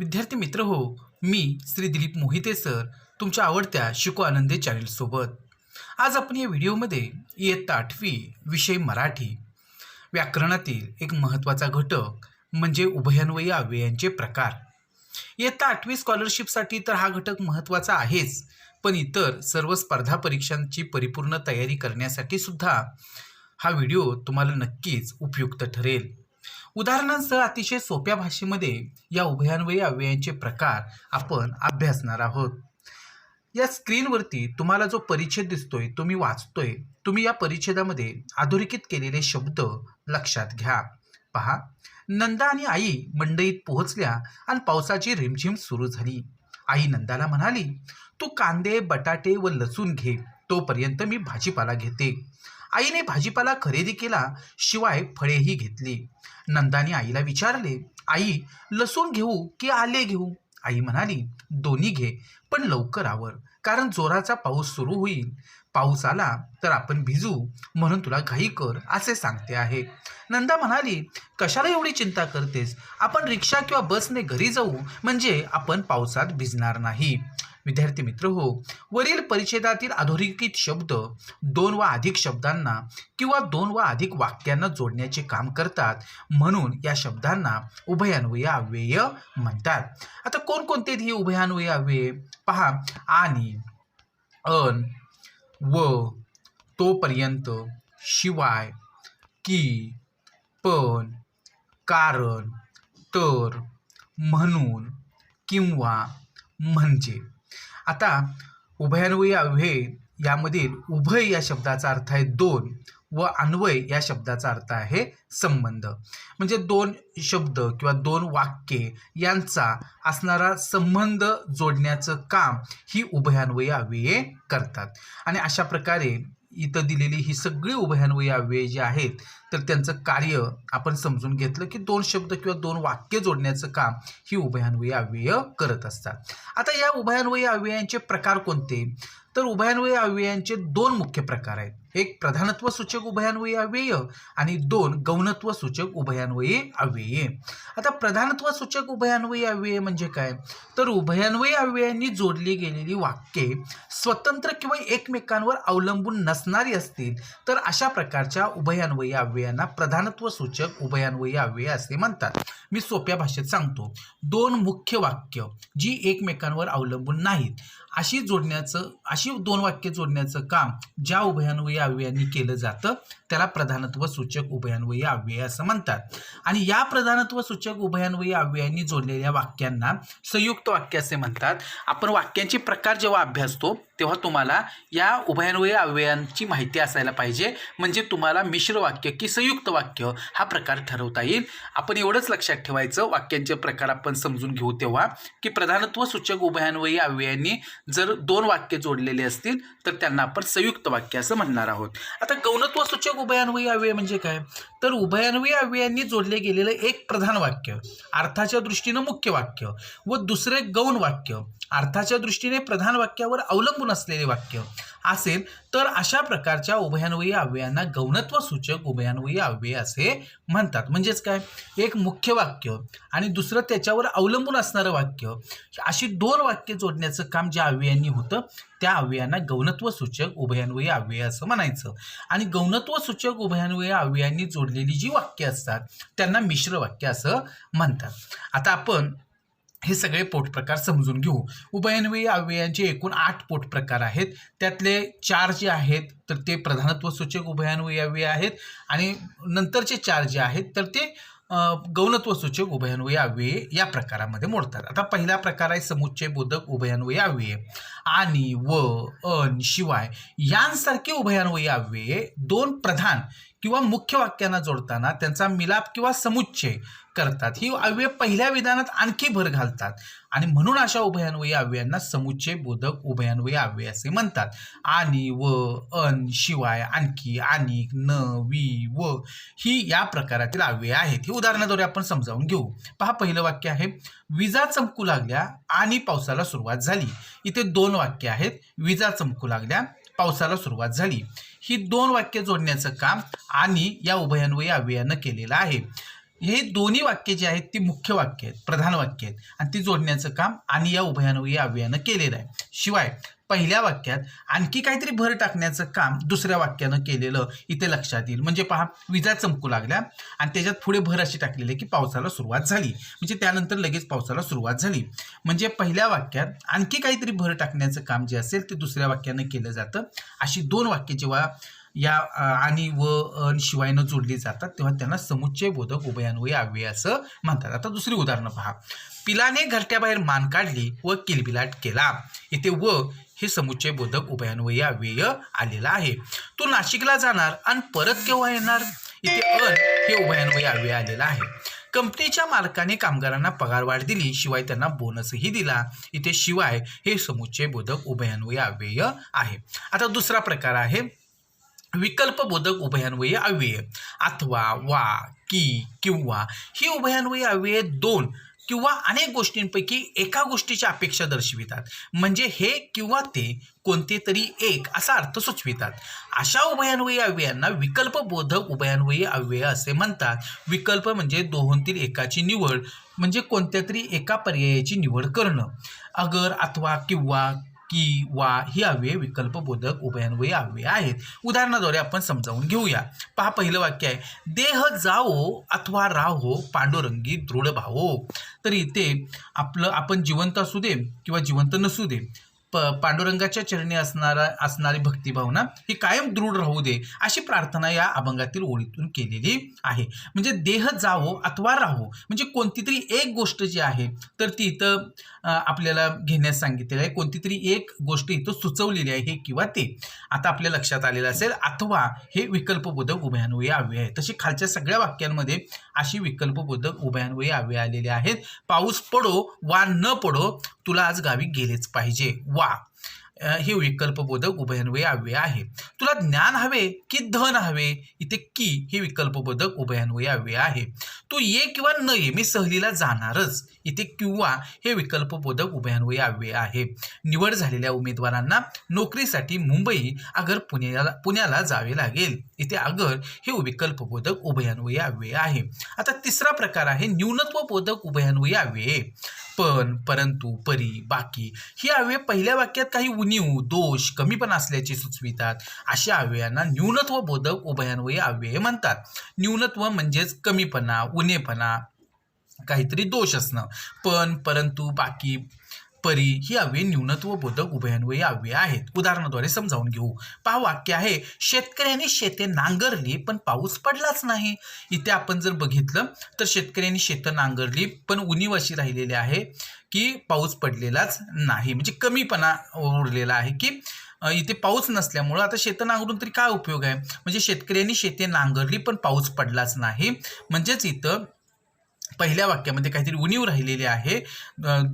विद्यार्थी मित्र हो मी श्री दिलीप मोहिते सर तुमच्या आवडत्या शिको आनंदे चॅनलसोबत आज आपण या व्हिडिओमध्ये इयत्ता आठवी विषय मराठी. व्याकरणातील एक महत्त्वाचा घटक म्हणजे उभयान्वयी अव्ययांचे प्रकार. इयत्ता आठवी स्कॉलरशिपसाठी तर हा घटक महत्त्वाचा आहेच पण इतर सर्व स्पर्धा परीक्षांची परिपूर्ण तयारी करण्यासाठी सुद्धा हा व्हिडिओ तुम्हाला नक्कीच उपयुक्त ठरेल. उदाहरणांसह अतिशय सोप्या भाषेमध्ये या उभयान्वयी अव्ययांचे प्रकार आपण अभ्यासणार आहोत. या स्क्रीनवरती तुम्हाला जो परिच्छेद दिसतोय तो मी वाचतोय तुम्ही या परिच्छेदामध्ये अधोरेखित केलेले शब्द लक्षात घ्या. पहा नंदा आणि आई मंडईत पोहोचल्या आणि पावसाची रिमझिम सुरू झाली. आई नंदाला म्हणाली तू कांदे बटाटे व लसूण घे तोपर्यंत मी भाजीपाला घेते. आईने भाजीपाला खरेदी केला शिवाय फळेही घेतली. नंदाने आईला विचारले आई लसूण घेऊ की आले घेऊ? आई म्हणाली दोन्ही घे पण लवकर आवर कारण जोराचा पाऊस सुरू होईल. पाऊस आला तर आपण भिजू म्हणून तुला घाई कर असे सांगते आहे. नंदा म्हणाली कशाला एवढी चिंता करतेस? आपण रिक्षा किंवा बसने घरी जाऊ म्हणजे आपण पावसात भिजणार नाही. विद्यार्थी मित्र हो. वरील परिच्छेदातील अधोरेखित शब्द दोन वा अधिक शब्दांना किंवा दोन वा अधिक वाक्यांना जोडण्याचे काम करतात. म्हणून या शब्दांना उभयान्वय अव्यय म्हणतात. आता कोणकोणते हे उभयान्वय अव्यय? पहा. आणि अन व तोपर्यंत शिवाय की पण कारण तर म्हणून किंवा म्हणजे. आता उभयान्वयी अव्यय यामधील उभय या शब्दाचा अर्थ आहे दोन व अन्वय या शब्दाचा अर्थ आहे संबंध. म्हणजे दोन शब्द किंवा दोन वाक्ये यांचा असणारा संबंध जोडण्याचं काम ही उभयान्वयी अव्यये करतात. आणि अशा प्रकारे इथं दिलेली ही सगळी उभयान्वयी अव्यये जी आहेत तर त्यांचं कार्य आपण समजून घेतलं की दोन शब्द किंवा दोन वाक्य जोडण्याचं काम ही उभयान्वयी अव्यय करत असतात. आता या उभयान्वयी अव्ययांचे प्रकार कोणते? तर उभयान्वयी अव्ययांचे दोन मुख्य प्रकार आहेत. एक प्रधानत्व सूचक उभयान्वयी अव्यय आणि दोन गौणत्व सूचक उभयान्वयी अव्यये. आता प्रधानत्व सूचक उभयान्वयी अव्यय म्हणजे काय? तर उभयान्वयी अव्ययांनी जोडली गेलेली वाक्ये स्वतंत्र किंवा एकमेकांवर अवलंबून नसणारी असतील तर अशा प्रकारच्या उभयान्वयी अव्ययांना प्रधानत्व सूचक उभयान्वयी अव्यय असे म्हणतात. मी सोप्या भाषेत सांगतो. दोन मुख्य वाक्य जी एकमेकांवर अवलंबून नाहीत. अशी जोडण्याचं अशी दोन वाक्य जोडण्याचं काम ज्या उभयान्वयी अव्ययांनी केलं जातं त्याला प्रधानत्व सूचक उभयान्वयी अव्यय असं म्हणतात. आणि या प्रधानत्व सूचक उभयान्वयी अव्ययांनी जोडलेल्या वाक्यांना संयुक्त वाक्य असे म्हणतात. आपण वाक्यांचे प्रकार जेव्हा अभ्यासतो तेव्हा तुम्हाला या उभयान्वयी अव्ययांची माहिती असायला पाहिजे. म्हणजे तुम्हाला मिश्र वाक्य की संयुक्त वाक्य हा प्रकार ठरवता येईल. आपण एवढंच लक्षात ठेवायचं वाक्यांचे प्रकार आपण समजून घेऊ तेव्हा की प्रधानत्व सूचक उभयान्वयी अव्ययांनी जर दोन वाक्य जोडलेले असतील तर त्यांना आपण संयुक्त वाक्य असं म्हणणार आहोत. आता गौणत्व सूचक उभयान्वयी अव्यय म्हणजे काय? तर उभयान्वयी अव्ययांनी जोडले गेलेलं एक प्रधान वाक्य अर्थाच्या दृष्टीनं मुख्य वाक्य व दुसरे गौण वाक्य. अर्थाच्या दृष्टीने प्रधान वाक्यावर अवलंबून असलेले वाक्य असेल तर अशा प्रकारच्या उभयान्वयी अव्ययांना गौणत्व सूचक उभयान्वयी अव्यय असे म्हणतात. म्हणजेच काय? एक मुख्य वाक्य आणि दुसरं त्याच्यावर अवलंबून असणारं वाक्य. अशी दोन वाक्य जोडण्याचं काम ज्या अव्ययांनी होतं त्या अव्ययांना गौणत्व सूचक उभयान्वयी अव्यय असं म्हणायचं. आणि गौणत्व सूचक उभयान्वयी अव्ययांनी जोडलेली जी वाक्य असतात त्यांना मिश्र वाक्य असं म्हणतात. आता आपण हे सगळे पोटप्रकार समजून घेऊ. उभयन्वयी अव्ययांचे एकूण आठ पोट प्रकार आहेत. त्यातले चार जे आहेत तर ते प्रधानत्व सूचक उभयान्वयी अव्यय आहेत आणि नंतरचे चार जे आहेत तर ते गौणत्व सूचक उभयान्वयी अव्यय या प्रकारामध्ये मोडतात. आता पहिला प्रकार आहे समुच्चय बोधक उभयान्वयी अव्यये आणि व अन शिवाय यांसारखे उभयान्वयी अव्यय दोन प्रधान किंवा मुख्य वाक्यांना जोडताना त्यांचा मिलाप किंवा समुच्चय करतात. ही अव्यय पहिल्या विधानात आणखी भर घालतात. आणि म्हणून अशा उभयान्वयी अव्ययांना समुच्चय बोधक उभयान्वयी अव्यय असे म्हणतात. आणि व अन शिवाय आणखी आणि न वी व ही या प्रकारातील अव्यय आहेत. ही उदाहरणाद्वारे आपण समजावून घेऊ. पहा पहिलं वाक्य आहे विजा चमकू लागल्या आणि पावसाला सुरुवात झाली. इथे दोन वाक्य आहेत विजा चमकू लागल्या पावसाला सुरुवात झाली. ही दोन वाक्य जोडण्याचं काम आणि या उभयान्वयी अव्ययानं केलेलं आहे. हे दोन्ही वाक्य जे आहेत ती मुख्य वाक्य आहेत प्रधान वाक्य आहेत. आणि ती जोडण्याचं काम आणि या उभयान्वयी अव्ययानं केलेलं आहे. शिवाय पहिल्या वाक्यात आणखी काहीतरी भर टाकण्याचं काम दुसऱ्या वाक्यानं केलेलं इथे लक्षात येईल. म्हणजे पहा विजा चमकू लागल्या आणि त्याच्यात पुढे भर अशी टाकलेली की पावसाला सुरुवात झाली. म्हणजे त्यानंतर लगेच पावसाला सुरुवात झाली. म्हणजे पहिल्या वाक्यात आणखी काहीतरी भर टाकण्याचं काम जे असेल ते दुसऱ्या वाक्यानं केलं जातं. अशी दोन वाक्य जेव्हा या आणि व शिवायनं जोडली जातात तेव्हा त्यांना समुच्चय बोधक उभयान्वयी अव्यय असं म्हणतात. आता दुसरी उदाहरणं पहा. पिलाने घरट्याबाहेर मान काढली व किलबिलाट केला. इथे व हे समुच्चय बोधक उभयान्वयी अव्यय आलेलं आहे. तो नाशिकला जाणार आणि परत केव्हा येणार? इथे अन हे उभयान्वयी अव्यय आलेलं आहे. कंपनीच्या मालकाने कामगारांना पगारवाढ दिली शिवाय त्यांना बोनसही दिला. इथे शिवाय हे समुच्चय बोधक उभयान्वयी अव्यय आहे. आता दुसरा प्रकार आहे. विकल्पबोधक उभयान्वयी अव्यय अथवा वा की किंवा. ही उभयान्वयी अव्यय दोन किंवा अनेक गोष्टींपैकी एका गोष्टीची अपेक्षा दर्शवितात. म्हणजे हे किंवा ते कोणते तरी एक असा अर्थ सुचवितात. अशा उभयान्वयी अव्ययांना विकल्पबोधक उभयान्वयी अव्यय असे म्हणतात. विकल्प म्हणजे दोहोंतील एकाची निवड म्हणजे कोणत्या तरी एका पर्यायाची निवड करणं. अगर अथवा किंवा की वा ही अव्यय विकल्पबोधक उभयान्वयी अव्यय आहेत. उदाहरणाद्वारे आपण समजावून घेऊया. पहा पहिलं वाक्य आहे. देह जाओ अथवा राहो पांडुरंगी दृढ भावो. तर इथे आपलं आपण जिवंत असू दे किंवा जिवंत नसू दे प पांडुरंगाच्या चरणी असणारा असणारी भक्तिभावना ही कायम दृढ राहू दे अशी प्रार्थना या अभंगातील ओळीतून केलेली आहे. म्हणजे देह जावो अथवा राहो म्हणजे कोणती तरी एक गोष्ट जी आहे तर ती इथं आपल्याला घेण्यास सांगितलेलं आहे. कोणती तरी एक गोष्ट इथं सुचवलेली आहे हे किंवा ते. आता आपल्या लक्षात आलेलं असेल अथवा हे विकल्पबोधक उभयान्वयी अव्यय आहे तशी खालच्या सगळ्या वाक्यांमध्ये अशी विकल्पबोधक उभयान्वयी अव्यय आलेले आहेत. पाऊस पडो वा न पडो तुला आज गावी गेलेच पाहिजे. वा. हे विकल्पबोधक उभयान्वयी अव्यय आहे. तुला ज्ञान हवे की धन हवे? इथे की हे विकल्पबोधक उभयान्वयी अव्यय आहे. तू ये किंवा न ये मी सहलीला जाणारच. इथे किंवा हे विकल्पबोधक उभयान्वयी अव्यय आहे. निवड झालेल्या उमेदवारांना नोकरीसाठी मुंबई अगर पुण्याला पुण्याला जावे लागेल. इथे अगर हे विकल्पबोधक उभयान्वयी अव्यय आहे. आता तिसरा प्रकार आहे न्यूनत्वबोधक उभयान्वयी अव्यय पण परंतु परी बाकी ही अव्यय पहिल्या वाक्यात काही उणीव दोष कमीपणा असल्याचे सुचवितात. अशा अव्ययांना न्यूनत्व बोधक उभयान्वयी अव्यय म्हणतात. न्यूनत्व म्हणजेच कमीपणा उणेपणा काहीतरी दोष असणं. पण परंतु बाकी परी ही अव्यय न्यूनत्व बोधक उभयान्वयी अव्यय आहेत. उदाहरणाद्वारे समजावून घेऊ. पहा वाक्य आहे शेतकऱ्यांनी शेते नांगरली पण पाऊस पडलाच नाही. इथे आपण जर बघितलं तर शेतकऱ्यांनी शेतं नांगरली पण उणीव अशी राहिलेली आहे की पाऊस पडलेलाच नाही. म्हणजे कमीपणा उरलेला आहे की इथे पाऊस नसल्यामुळं आता शेतं नांगरून तरी काय उपयोग आहे? म्हणजे शेतकऱ्यांनी शेते नांगरली पण पाऊस पडलाच नाही. म्हणजेच इथं पहिल्या वाक्यामध्ये काहीतरी उणीव राहिलेली आहे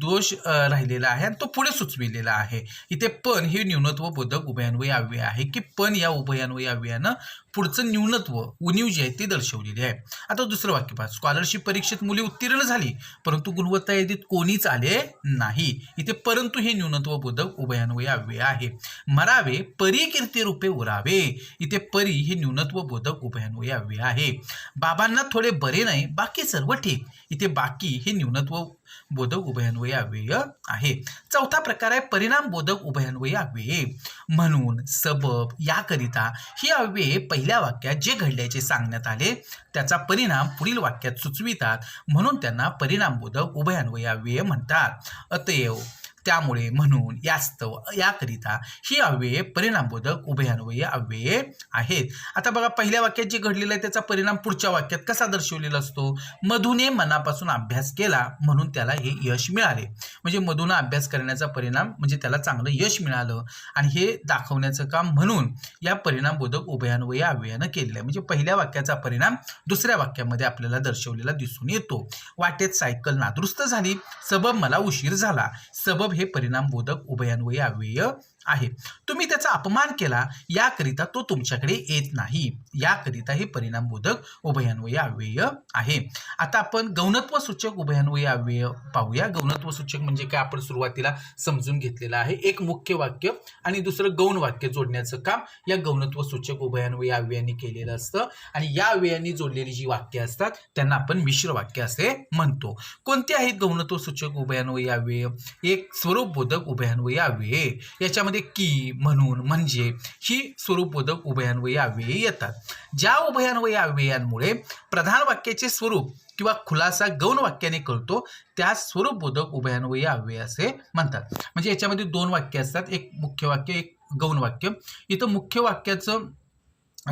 दोष राहिलेला आहे आणि तो पुढे सुचविलेला आहे. इथे पण हे न्यूनत्व बोधक उभयान्वयी अव्यय आहे की पण या उभयान्वयी अव्ययानं पुढचं न्यूनत्व उणीव जी आहे ती दर्शवलेली आहे. आता दुसरं वाक्य पहा. स्कॉलरशिप परीक्षेत मुले उत्तीर्ण झाली परंतु गुणवत्ता यादीत कोणीच आले नाही. इथे परंतु हे न्यूनत्व बोधक उभयान्वयी अव्यय आहे. मरावे परी कीर्ती रूपे उरावे. इथे परी हे न्यूनत्व बोधक उभयान्वयी अव्यय आहे. बाबांना थोडे बरे नाही बाकी सर्व ठीक. इथे बाकी हे न्यूनत्व बोधक उभयान्वयी अव्यय आहे. चौथा प्रकार आहे परिणाम बोधक उभयान्वयी अव्यये म्हणून सबब याकरिता ही अव्यये पहिल्या वाक्यात जे घडल्याचे सांगण्यात आले त्याचा परिणाम पुढील वाक्यात सुचवितात. म्हणून त्यांना परिणामबोधक उभयान्वयी अव्यय म्हणतात. अतएव त्यामुळे म्हणून यास्तव याकरिता ही अव्यये परिणामबोधक उभयान्वयी अव्यये आहेत. आता बघा पहिल्या वाक्यात जे घडलेलं आहे त्याचा परिणाम पुढच्या वाक्यात कसा दर्शवलेला असतो? मधुने मनापासून अभ्यास केला म्हणून त्याला हे यश मिळाले. म्हणजे मधून अभ्यास करण्याचा परिणाम म्हणजे त्याला चांगलं यश मिळालं. आणि हे दाखवण्याचं काम म्हणून या परिणामबोधक उभयान्वयी अव्ययानं केलेलं आहे. म्हणजे पहिल्या वाक्याचा परिणाम दुसऱ्या वाक्यामध्ये आपल्याला दर्शवलेला दिसून येतो. वाटेत सायकल नादुरुस्त झाली. सबब मला उशीर झाला. सबब हे परिणामबोधक उभयान्वयी अव्यय आहे. तुम्ही त्याचा अपमान केला याकरिता तो तुमच्याकडे येत नाही. याकरिता हे परिणामबोधक उभयान्वय अव्यय आहे. आता आपण गौणत्व सूचक उभयान्वय अव्यय पाहूया. गौणत्व सूचक म्हणजे काय? आपण सुरुवातीला समजून घेतलेलं आहे. एक मुख्य वाक्य आणि दुसरं गौण वाक्य जोडण्याचं काम या गौणत्व सूचक उभयान्वय अव्ययाने केलेलं असतं. आणि या अव्ययांनी जोडलेली जी वाक्य असतात त्यांना आपण मिश्र वाक्य असे म्हणतो. कोणते आहेत गौणत्व सूचक उभयान्वय अव्यय? एक स्वरूपबोधक उभयान्वय अव्यय. याच्यामध्ये की म्हणून म्हणजे ही स्वरूपबोधक उभयान्वयी अव्यये येतात. ज्या उभयान्वयी अव्ययांमुळे प्रधान वाक्याचे स्वरूप किंवा खुलासा गौण वाक्याने कळतो त्या स्वरूपबोधक उभयान्वयी अव्यय असे म्हणतात. म्हणजे याच्यामध्ये दोन वाक्य असतात एक मुख्य वाक्य एक गौण वाक्य. इथं मुख्य वाक्याचं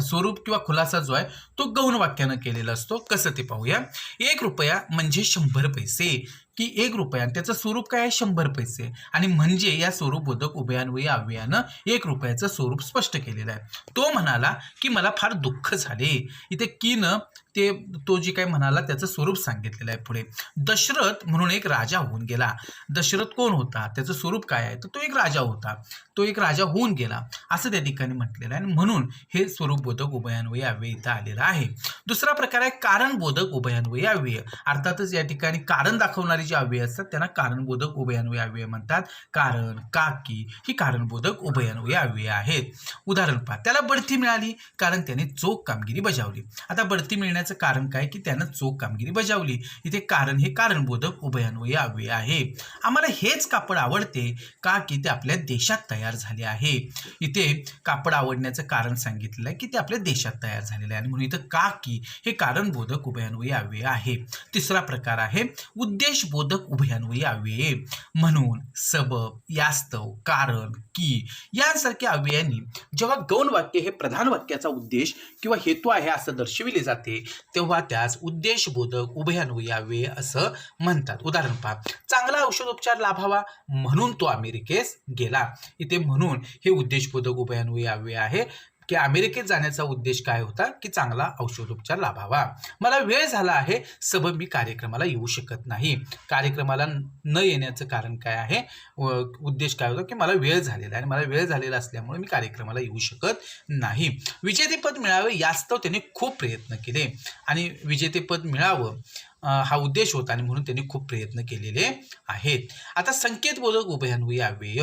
स्वरूप किंवा खुलासा जो आहे तो गौण वाक्यानं केलेला असतो. कसं ते पाहूया? एक रुपया म्हणजे शंभर पैसे. की एक रुपया आणि त्याचं स्वरूप काय आहे? शंभर पैसे. आणि म्हणजे या स्वरूप स्वरूपबोधक उभयान्वयी अव्ययानं एक रुपयाचं स्वरूप स्पष्ट केलेलं आहे. तो म्हणाला की मला फार दुःख झाले. इथे कीनं ते तो जे काही म्हणाला त्याचं स्वरूप सांगितलेलं आहे पुढे. दशरथ म्हणून एक राजा होऊन गेला. दशरथ कोण होता? त्याचं स्वरूप काय आहे? तर तो एक राजा होता. तो एक राजा होऊन गेला. असं त्या ठिकाणी म्हटलेलं आहे. आणि म्हणून हे स्वरूपबोधक उभयान्वयी अव्यय इथं आलेलं आहे. दुसरा प्रकार आहे कारणबोधक उभयान्वयी अव्यय अर्थातच या ठिकाणी कारण दाखवणारी जी अव्यय असतात त्यांना कारणबोधक उभयान्वयी अव्यय म्हणतात. कारण काकी ही कारणबोधक उभयान्वयी अव्यय आहेत. उदाहरण पहा. त्याला बढती मिळाली. कारण त्याने चोख कामगिरी बजावली. आता बढती मिळण्याचं कारण काय? की त्यानं चोख कामगिरी बजावली. इथे कारण हे कारणबोधक उभयान्वयी अव्यय आहे. आम्हाला हेच कापड आवडते का की ते आपल्या देशात तयार झाले आहे? इथे कापड आवडण्याचं कारण सांगितलेलं आहे की ते आपल्या देशात तयार झालेलं आहे. आणि म्हणून इथं का की हे कारणबोधक उभयान्वयी अव्यय आहे. तिसरा प्रकार आहे उद्देशबोधक उभयान्वयी अव्यये म्हणून सबब यास्तव कारण की यांसारख्या अव्ययांनी जेव्हा गौण वाक्य हे प्रधान वाक्याचा उद्देश किंवा हेतू आहे असं दर्शविले जाते तेव्हा त्यास उद्देशबोधक उभयान्वयी यावे असं म्हणतात. उदाहरण पहा. चांगला औषधोपचार लाभावा म्हणून तो अमेरिकेस गेला. इथे म्हणून हे उद्देशबोधक उभयान्वयी यावे आहे. की अमेरिकेत जाण्याचा उद्देश काय होता? की चांगला औषधोपचार लाभावा. मला वेळ झाला आहे सब मी कार्यक्रमाला येऊ शकत नाही. कार्यक्रमाला न येण्याचं कारण काय आहे? व उद्देश काय होता? की मला वेळ झालेला आहे आणि मला वेळ झालेला असल्यामुळे मी कार्यक्रमाला येऊ शकत नाही. विजेतेपद मिळावे यास्तव त्याने खूप प्रयत्न केले. आणि विजेतेपद मिळावं हा उद्देश होता आणि म्हणून त्यांनी खूप प्रयत्न केलेले आहेत. आता संकेतबोधक उभयान्वयी अव्यय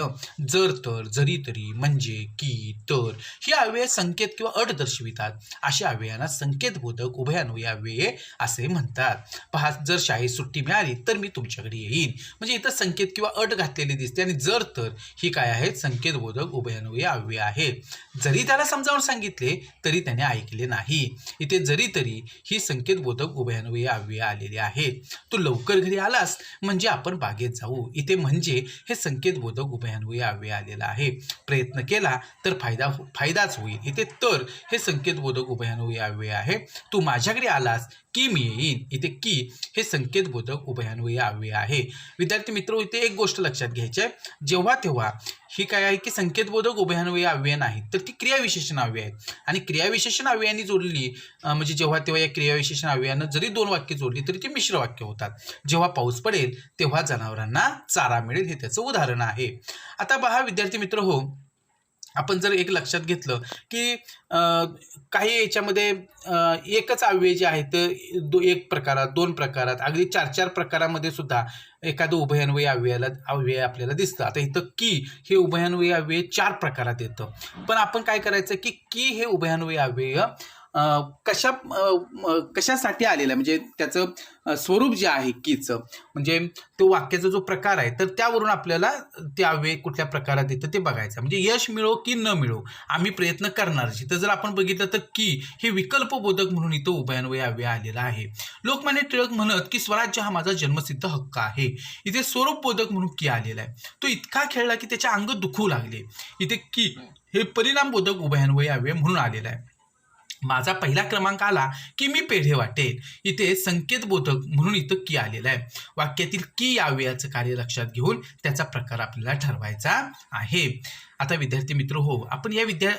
जर तर जरी तरी म्हणजे की तर ही अव्यय संकेत किंवा अट दर्शवितात. अशा अव्ययांना संकेतबोधक उभयान्वयी अव्यये असे म्हणतात. पहा जर शाळेत सुट्टी मिळाली तर मी तुमच्याकडे येईन. म्हणजे इथं संकेत किंवा अट घातलेली दिसते आणि जर तर ही काय आहेत? संकेतबोधक उभयान्वयी अव्यय आहेत. जरी त्याला समजावून सांगितले तरी त्याने ऐकले नाही. इथे जरी तरी ही संकेतबोधक उभयान्वयी अव्यय आले. आलेली आहे. तू लवकर घरी आलास म्हणजे आपण बागेत जाऊ. इथे म्हणजे हे संकेतबोधक उभयान्वयी आवे आलेला आहे. प्रयत्न केला तर फायदा हो-, फायदाच होईल. इथे तर हे संकेतबोधक उभयान्वयी आवे आहे. तू माझ्याकडे आलास की मी येईन इथे की हे संकेतबोधक उभयान्वयी अव्यय आहे. विद्यार्थी मित्र इथे एक गोष्ट लक्षात घ्यायची आहे. जेव्हा तेव्हा ही काय आहे की संकेतबोधक उभयान्वयी अव्यय नाही तर ती क्रियाविशेषण अव्यय आहे आणि क्रियाविशेषण अव्ययाने जोडली म्हणजे जेव्हा तेव्हा या क्रियाविशेषण अव्ययानं जरी दोन वाक्य जोडली तरी ती मिश्र वाक्य होतात. जेव्हा पाऊस पडेल तेव्हा जनावरांना चारा मिळेल हे त्याचं उदाहरण आहे. आता पहा विद्यार्थी मित्र हो आपण जर एक लक्षात घेतलं की काही याच्यामध्ये एकच अव्यय जे आहेत दो एक प्रकारात दोन प्रकारात अगदी चार चार प्रकारामध्ये सुद्धा एखादं उभयान्वयी अव्ययाला अव्यय आपल्याला दिसतं. आता इथं की हे उभयान्वयी अव्यय चार प्रकारात येतं. पण आपण काय करायचं की की हे उभयान्वयी अव्यय कशा कशासाठी आलेलं आहे? म्हणजे त्याचं स्वरूप जे आहे कीचं म्हणजे तो वाक्याचा जो प्रकार आहे तर त्यावरून आपल्याला ते अव्यय कुठल्या प्रकारात येतं ते बघायचं. म्हणजे यश मिळो की न मिळो आम्ही प्रयत्न करणारच तर जर आपण बघितलं तर की हे विकल्पबोधक म्हणून इथं उभयान्वय अव्यय आलेला आहे. लोकमान्य टिळक म्हणत की स्वराज्य हा माझा जन्मसिद्ध हक्क आहे. इथे स्वरूपबोधक म्हणून की आलेला आहे. तो इतका खेळला की त्याचे अंग दुखू लागले. इथे की हे परिणामबोधक उभयान्वय अव्यय म्हणून आलेला आहे. माझा पहिला क्रमांक आला की मी पेढे वाटेल. इथे संकेतबोधक म्हणून इथं की आलेलं आहे. वाक्यातील की या कार्य लक्षात घेऊन त्याचा प्रकार आपल्याला ठरवायचा आहे. आता विद्यार्थी मित्र हो आपण या विद्या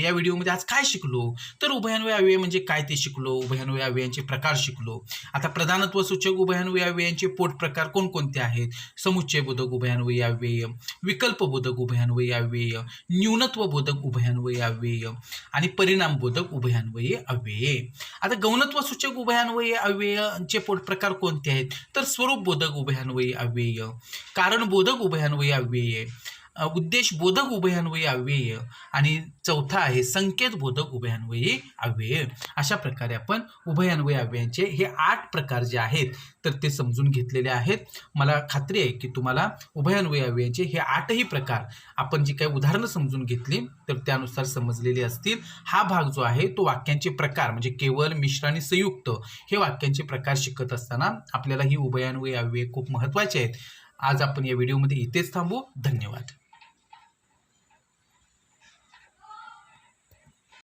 या- व्हिडिओमध्ये आज काय शिकलो? तर उभयान्वय अव्यय म्हणजे काय ते शिकलो? उभयान्वय अव्ययांचे प्रकार शिकलो. आता प्रधानत्व सूचक उभयान्वय अव्ययांचे पोट प्रकार कोणकोणते आहेत? समुच्चय बोधक उभयान्वयी अव्यय विकल्प बोधक उभयान्वय अव्यय न्यूनत्व बोधक उभयान्वय अव्यय आणि परिणाम बोधक उभयान्वय अव्यय आता गौणत्व सूचक उभयान्वय अव्ययांचे पोट प्रकार कोणते आहेत? तर स्वरूप बोधक उभयान्वयी अव्यय कारण बोधक उभयान्वयी अव्यय उद्देश बोधक उभयान्वयी अव्यय. आणि चौथा आहे संकेत बोधक उभयान्वयी अव्यय. अशा प्रकारे आपण उभयान्वयी अव्ययांचे हे आठ प्रकार जे आहेत तर ते समजून घेतलेले आहेत. मला खात्री आहे की तुम्हाला उभयान्वयी अव्ययांचे हे आठही प्रकार आपण जी काही उदाहरणं समजून घेतली तर त्यानुसार समजलेली असतील. हा भाग जो आहे तो वाक्यांचे प्रकार म्हणजे केवळ मिश्र आणि संयुक्त हे वाक्यांचे प्रकार शिकत असताना आपल्याला ही उभयान्वयी अव्यय खूप महत्त्वाचे आहेत. आज आपण या व्हिडिओमध्ये इथेच थांबू. धन्यवाद.